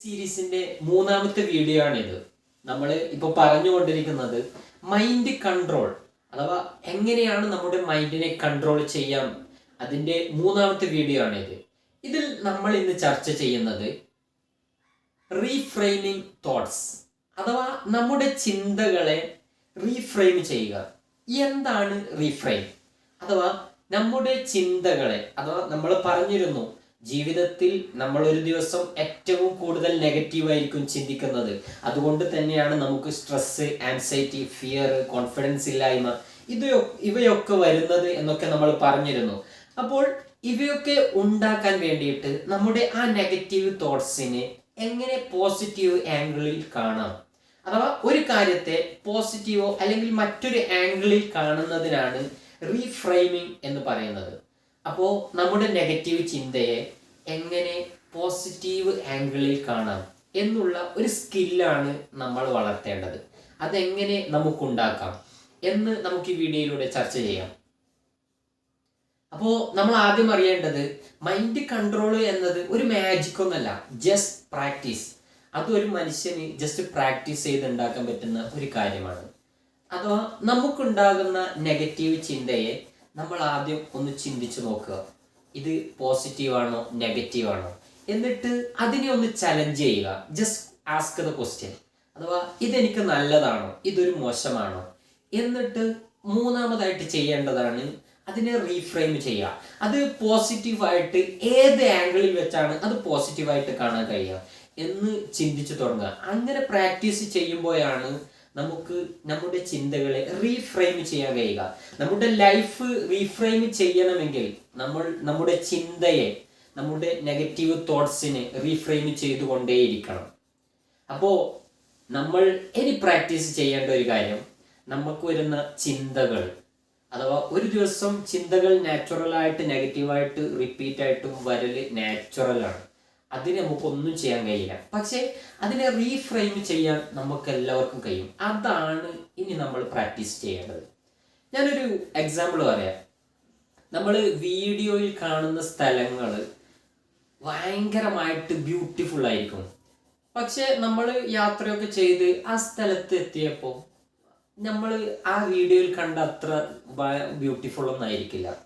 സീരീസിന്റെ മൂന്നാമത്തെ വീഡിയോ ആണിത് നമ്മൾ ഇപ്പോൾ പറഞ്ഞുകൊണ്ടിരിക്കുന്നത് മൈൻഡ് കൺട്രോൾ അഥവാ എങ്ങനെയാണ് നമ്മുടെ മൈൻഡിനെ കൺട്രോൾ ചെയ്യാം അതിന്റെ മൂന്നാമത്തെ വീഡിയോ ആണിത് ഇതിൽ നമ്മൾ ഇന്ന് ചർച്ച ചെയ്യുന്നത് റീഫ്രെയിമിംഗ് തോട്ട്സ് അഥവാ നമ്മുടെ ചിന്തകളെ റീഫ്രെയിം ചെയ്യുക. എന്താണ് റീഫ്രെയിം അഥവാ നമ്മുടെ ചിന്തകളെ അഥവാ നമ്മൾ പറഞ്ഞിരുന്നു ജീവിതത്തിൽ നമ്മൾ ഒരു ദിവസം ഏറ്റവും കൂടുതൽ നെഗറ്റീവായിരിക്കും ചിന്തിക്കുന്നത്. അതുകൊണ്ട് തന്നെയാണ് നമുക്ക് സ്ട്രെസ് ആൻസൈറ്റി ഫിയർ കോൺഫിഡൻസ് ഇല്ലായ്മ ഇത് ഇവയൊക്കെ വരുന്നത് എന്നൊക്കെ നമ്മൾ പറഞ്ഞിരുന്നു. അപ്പോൾ ഇവയൊക്കെ ഉണ്ടാക്കാൻ വേണ്ടിയിട്ട് നമ്മുടെ ആ നെഗറ്റീവ് തോട്ട്സിനെ എങ്ങനെ പോസിറ്റീവ് ആംഗിളിൽ കാണാം? അഥവാ ഒരു കാര്യത്തെ പോസിറ്റീവോ അല്ലെങ്കിൽ മറ്റൊരു ആംഗിളിൽ കാണുന്നതിനാണ് റീഫ്രെയിമിംഗ് എന്ന് പറയുന്നത്. അപ്പോൾ നമ്മുടെ നെഗറ്റീവ് ചിന്തയെ എങ്ങനെ പോസിറ്റീവ് ആംഗിളിൽ കാണാം എന്നുള്ള ഒരു സ്കില്ലാണ് നമ്മൾ വളർത്തേണ്ടത്. അതെങ്ങനെ നമുക്കുണ്ടാക്കാം എന്ന് നമുക്ക് ഈ വീഡിയോയിലൂടെ ചർച്ച ചെയ്യാം. അപ്പോൾ നമ്മൾ ആദ്യം അറിയേണ്ടത് മൈൻഡ് കൺട്രോൾ എന്നത് ഒരു മാജിക് ഒന്നല്ല ജസ്റ്റ് പ്രാക്ടീസ് അത് ഒരു മനുഷ്യന് ജസ്റ്റ് പ്രാക്ടീസ് ചെയ്ത് ഉണ്ടാക്കാൻ പറ്റുന്ന ഒരു കാര്യമാണ്. അഥവാ നമുക്കുണ്ടാകുന്ന നെഗറ്റീവ് ചിന്തയെ നമ്മൾ ആദ്യം ഒന്ന് ചിന്തിച്ചു നോക്കുക. ഇത് പോസിറ്റീവാണോ നെഗറ്റീവാണോ? എന്നിട്ട് അതിനെ ഒന്ന് ചലഞ്ച് ചെയ്യുക. ജസ്റ്റ് ആസ്ക് ദ ക്വസ്റ്റ്യൻ അഥവാ ഇതെനിക്ക് നല്ലതാണോ? ഇതൊരു മോശമാണോ? എന്നിട്ട് മൂന്നാമതായിട്ട് ചെയ്യേണ്ടതാണ് അതിനെ റീഫ്രെയിം ചെയ്യുക. അത് പോസിറ്റീവായിട്ട് ഏത് ആംഗിളിൽ വെച്ചാണ് അത് പോസിറ്റീവായിട്ട് കാണാൻ കഴിയുക എന്ന് ചിന്തിച്ചു തുടങ്ങുക. അങ്ങനെ പ്രാക്ടീസ് ചെയ്യുമ്പോഴാണ് നമുക്ക് നമ്മുടെ ചിന്തകളെ റീഫ്രെയിം ചെയ്യാൻ കഴിയുക. നമ്മുടെ ലൈഫ് റീഫ്രെയിം ചെയ്യണമെങ്കിൽ നമ്മൾ നമ്മുടെ ചിന്തയെ നമ്മുടെ നെഗറ്റീവ് തോട്ട്സിനെ റീഫ്രെയിം ചെയ്തുകൊണ്ടേയിരിക്കണം. അപ്പോൾ നമ്മൾ ഇനി പ്രാക്ടീസ് ചെയ്യേണ്ട ഒരു കാര്യം നമുക്ക് വരുന്ന ചിന്തകൾ. അഥവാ ഒരു ദിവസം ചിന്തകൾ നാച്ചുറലായിട്ട് നെഗറ്റീവായിട്ട് റിപ്പീറ്റ് ആയിട്ടും വരൽ നാച്ചുറലാണ് അതിന് നമുക്കൊന്നും ചെയ്യാൻ കഴിയില്ല. പക്ഷേ അതിനെ റീഫ്രെയിം ചെയ്യാൻ നമുക്ക് എല്ലാവർക്കും കഴിയും. അതാണ് ഇനി നമ്മൾ പ്രാക്ടീസ് ചെയ്യേണ്ടത്. ഞാനൊരു എക്സാമ്പിൾ പറയാം. നമ്മൾ വീഡിയോയിൽ കാണുന്ന സ്ഥലങ്ങൾ ഭയങ്കരമായിട്ട് ബ്യൂട്ടിഫുൾ ആയിരിക്കും. പക്ഷേ നമ്മൾ യാത്രയൊക്കെ ചെയ്ത് ആ സ്ഥലത്ത് എത്തിയപ്പോൾ നമ്മൾ ആ വീഡിയോയിൽ കണ്ട അത്ര ബ്യൂട്ടിഫുൾ ഒന്നും ആയിരിക്കില്ല.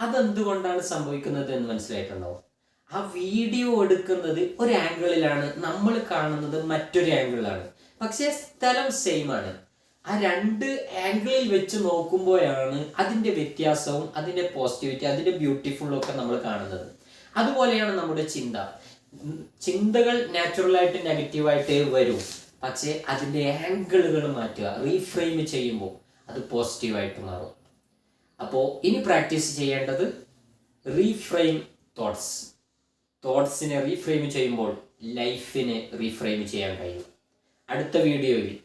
അതെന്തുകൊണ്ടാണ് സംഭവിക്കുന്നത് എന്ന് മനസ്സിലായിട്ടുണ്ടാവും ആ വീഡിയോ എടുക്കുന്നത് ഒരു ആംഗിളിലാണ്. നമ്മൾ കാണുന്നത് മറ്റൊരു ആംഗിളിലാണ്. പക്ഷെ സ്ഥലം സെയിം ആണ്. ആ രണ്ട് ആംഗിളിൽ വെച്ച് നോക്കുമ്പോഴാണ് അതിന്റെ വ്യത്യാസവും അതിന്റെ പോസിറ്റിവിറ്റി അതിന്റെ ബ്യൂട്ടിഫുള്ളും ഒക്കെ നമ്മൾ കാണുന്നത്. അതുപോലെയാണ് നമ്മുടെ ചിന്ത. ചിന്തകൾ നാച്ചുറലായിട്ട് നെഗറ്റീവായിട്ട് വരും. പക്ഷേ അതിന്റെ ആംഗിളുകൾ മാറ്റുക റീഫ്രെയിം ചെയ്യുമ്പോൾ അത് പോസിറ്റീവായിട്ട് മാറും. അപ്പോൾ ഇനി പ്രാക്ടീസ് ചെയ്യേണ്ടത് റീഫ്രെയിം തോട്ട്സ് തോട്ട്സിനെ റീഫ്രെയിം ചെയ്യുമ്പോൾ ലൈഫിനെ റീഫ്രെയിം ചെയ്യാൻ കഴിയും. അടുത്ത വീഡിയോയിൽ